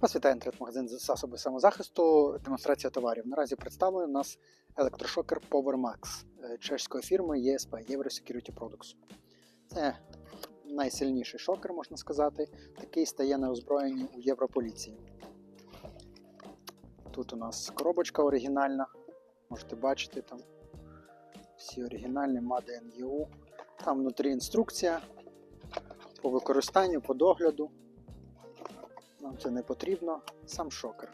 Вас вітає інтернет-магазин засоби самозахисту, демонстрація товарів. Наразі представлений у нас електрошокер PowerMax е, чеської фірми ESP Euro Security Products. Це найсильніший шокер, можна сказати. Такий стає на озброєнні у Європоліції. Тут у нас коробочка оригінальна. Можете бачити там всі оригінальні Made in EU. Там внутрі інструкція по використанню, по догляду. Нам це не потрібно. Сам шокер.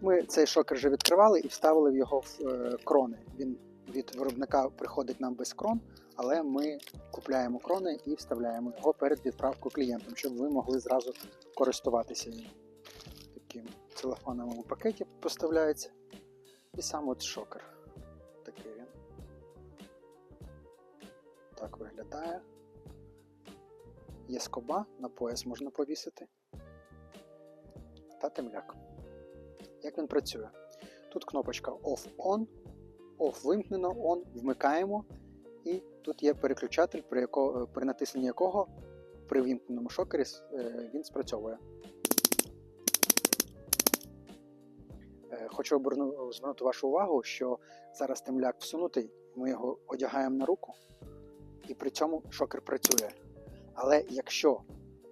Ми цей шокер вже відкривали і вставили в його е, крони. Він від виробника приходить нам без крон, але ми купляємо крони і вставляємо його перед відправкою клієнтам, щоб ви могли зразу користуватися їм. Таким целофановому пакеті поставляється. І сам от шокер. Такий він. Так виглядає. Є скоба, на пояс можна повісити. Та темляк. Як він працює? Тут кнопочка Off-On, Off вимкнено, On вмикаємо. І тут є переключатель, при, яко, при натисненні якого при вімкненому шокері е, він спрацьовує. Е, Хочу оберну, звернути вашу увагу, що зараз темляк всунутий, ми його одягаємо на руку, і при цьому шокер працює. Але якщо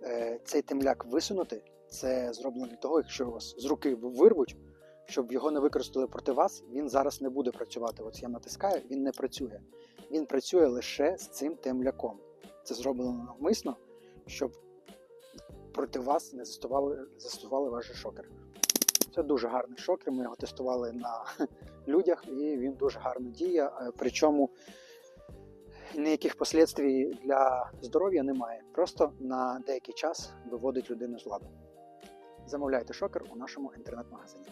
е, цей темляк висунути, це зроблено для того, якщо вас з руки вирвуть, щоб його не використали проти вас, він зараз не буде працювати. От я натискаю, він не працює. Він працює лише з цим темляком. Це зроблено навмисно, щоб проти вас не застосували, застосували ваш шокер. Це дуже гарний шокер. Ми його тестували на людях, і він дуже гарно діє. Е, Причому ніяких послідствій для здоров'я немає. Просто на деякий час виводить людину з ладу. Замовляйте шокер у нашому інтернет-магазині.